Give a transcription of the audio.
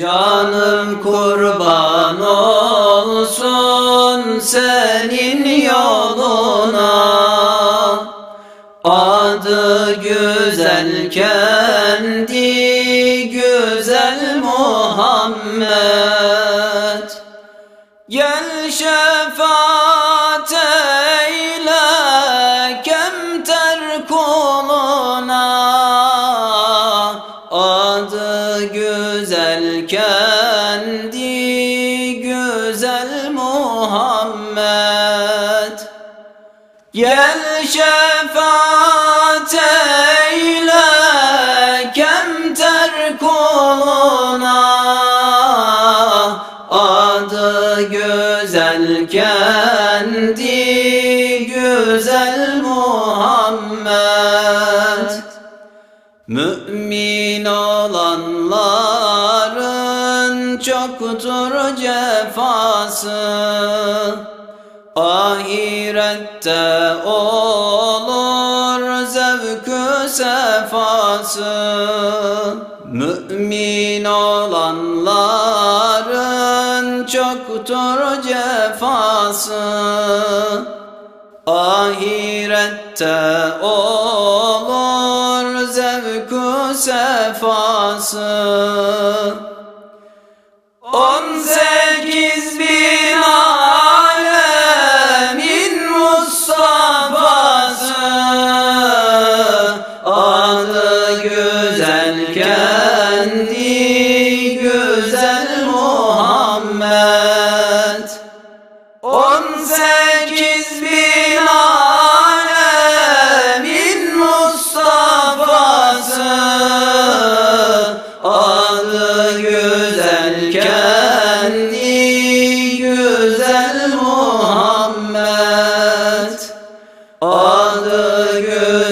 Canım kurban olsun senin yoluna. Adı güzel kendi güzel Muhammed. Gel şefaat güzel kendi güzel Muhammed. Gel şefaat eyle kemter kuluna. Adı güzel kendi güzel Muhammed Mümin olanların çoktur cefası. Ahirette olur zevkü sefası. Mümin olanların çoktur cefası. Ahirette olur sefası. On sekiz bin alemin Mustafa'sı. Adı güzel kendi güzel Muhammed Adı güzel kendi güzel Muhammed. Adı güzel